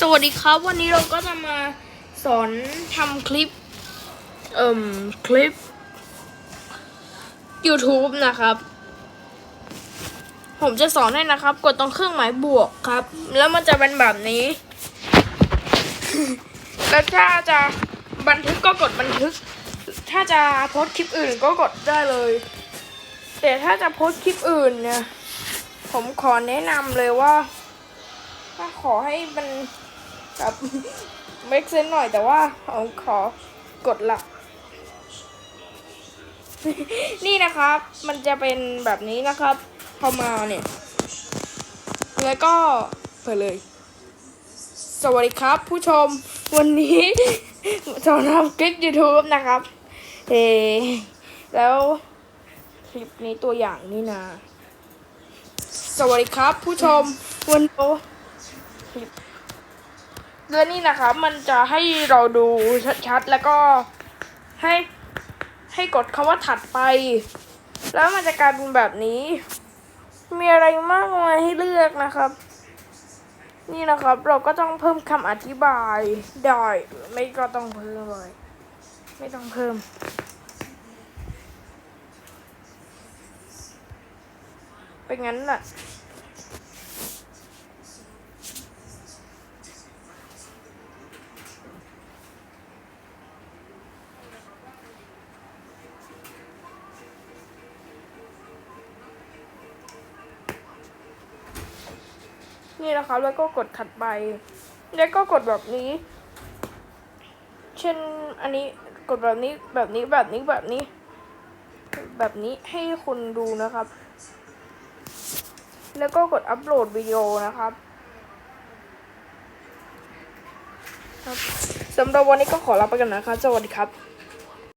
สวัสดีครับ วันนี้เราก็จะมาสอนทำคลิป เอ่มคลิป YouTube นะครับ ผมจะสอนให้นะครับ กดตรงเครื่องหมายบวกครับ แล้วมันจะเป็นแบบนี้ แล้วถ้าจะบันทึกก็กดบันทึก ถ้าจะโพสต์คลิปอื่นก็กดได้เลย แต่ถ้าจะโพสต์คลิปอื่นเนี่ย ผมขอแนะนำเลยว่าถ้าขอให้มัน แบบ make sense หน่อยแต่ว่าผมขอกดหลัก นี่นะครับ มันจะเป็นแบบนี้นะครับพอมาเนี่ย แล้วก็เปิดเลย สวัสดีครับ ผู้ชมวันนี้จะทำคลิป YouTube นะครับ เออแล้วคลิปนี้ตัวอย่างนี่นะ สวัสดีครับ ผู้ชมวันนี้คลิป แล้วนี่นะครับมันจะให้เราดูชัดๆ แล้วก็ให้ให้กดคำว่าถัดไป แล้วมันจะกลายเป็นแบบนี้ มีอะไรมากมายให้เลือกนะครับ นี่นะครับเราก็ต้องเพิ่มคำอธิบายได้ไม่ก็ต้องเพิ่มเลย ไม่ต้องเพิ่มเป็นงั้นน่ะ นี่นะครับ แล้วก็กดถัดไป แล้วก็กดแบบนี้ เช่นอันนี้กดแบบนี้แบบนี้แบบนี้แบบนี้ แบบนี้ให้คุณดูนะครับ แล้วก็กดอัปโหลดวิดีโอนะครับครับสำหรับวันนี้ก็ขอลาไปกันนะครับ สวัสดีครับ